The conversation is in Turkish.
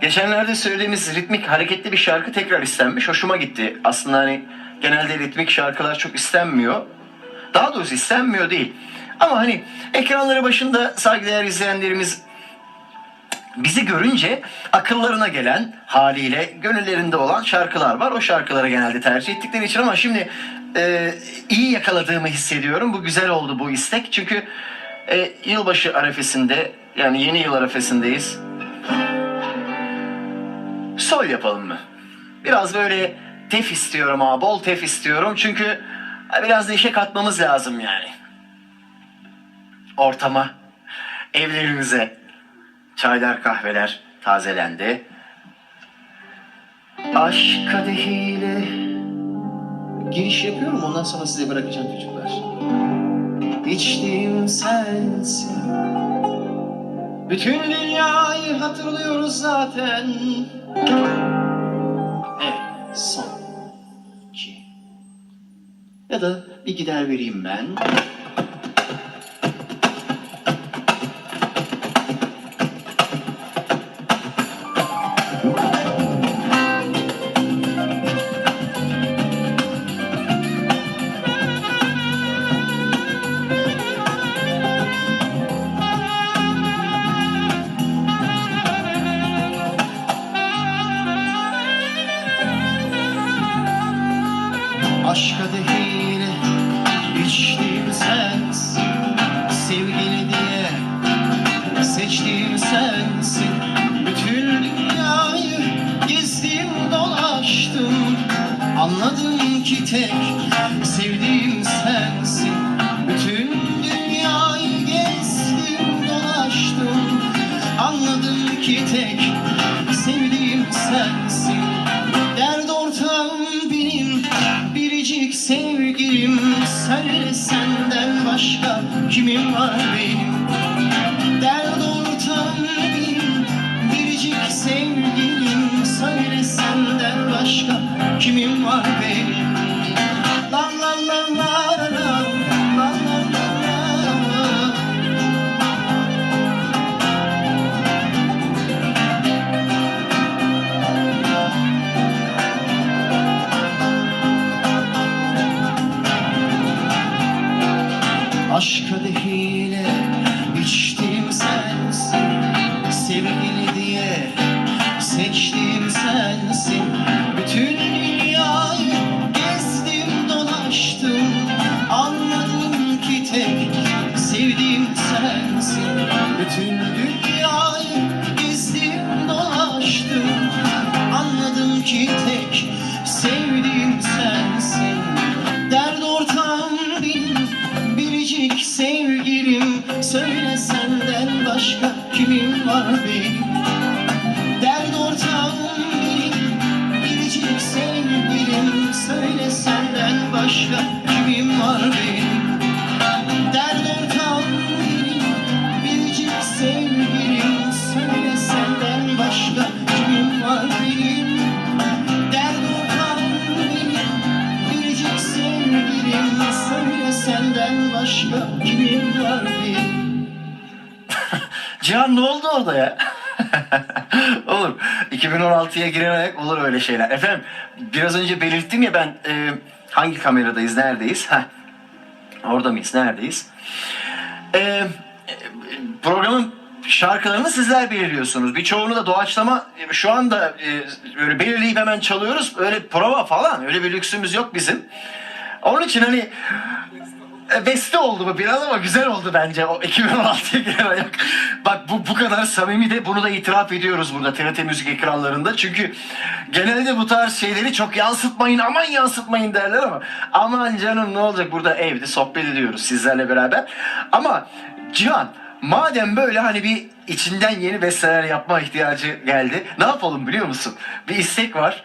geçenlerde söylediğimiz ritmik hareketli bir şarkı tekrar istenmiş. Hoşuma gitti. Aslında hani genelde ritmik şarkılar çok istenmiyor. Daha doğrusu istenmiyor değil. Ama hani ekranları başında saygıdeğer izleyenlerimiz bizi görünce akıllarına gelen haliyle gönüllerinde olan şarkılar var. O şarkıları genelde tercih ettikleri için ama şimdi e, iyi yakaladığımı hissediyorum. Bu güzel oldu bu istek. Çünkü e, yılbaşı arefesinde yani yeni yıl arefesindeyiz. Sol yapalım mı? Biraz böyle tef istiyorum ama bol tef istiyorum. Çünkü biraz neşe katmamız lazım yani. Ortama, evlerimize. Çaylar kahveler tazelendi. Aşk kadehiyle giriş yapıyorum ondan sonra size bırakacağım çocuklar. İçtiğim sensin. Bütün dünyayı hatırlıyoruz zaten. Evet, son. iki. Ya da bir gider vereyim ben. Aşk kadehiyle içtiğim sensin. Sevgili diye seçtiğim sensin. Bütün dünyayı gezdim dolaştım. Anladım ki tek sevdiğim sensin. Bütün dünyayı gezdim dolaştım. Anladım ki tek Söyle senden başka kimim var benim? Dert ortağım benim biricik sevgilim. Söyle senden başka kimim var benim biricik sevgilim. Söyle senden başka kimim var benim başka var benim Cihan ne oldu orada ya? olur. 2016'ya giren ayak olur öyle şeyler. Efendim biraz önce belirttim ya ben e, hangi kameradayız, neredeyiz? Heh. Orada mıyız, neredeyiz? E, programın şarkılarını sizler belirliyorsunuz. Birçoğunu da doğaçlama e, şu anda e, böyle belirleyip hemen çalıyoruz. Öyle prova falan öyle bir lüksümüz yok bizim. Onun için hani Beste oldu bu biraz ama güzel oldu bence o 2016'ya giren ayak. Bak bu bu kadar samimi de bunu da itiraf ediyoruz burada TRT Müzik ekranlarında. Çünkü genelde bu tarz şeyleri çok yansıtmayın aman yansıtmayın derler ama aman canım ne olacak burada evde sohbet ediyoruz sizlerle beraber. Ama Cihan madem böyle hani bir içinden yeni besteler yapma ihtiyacı geldi ne yapalım biliyor musun? Bir istek var.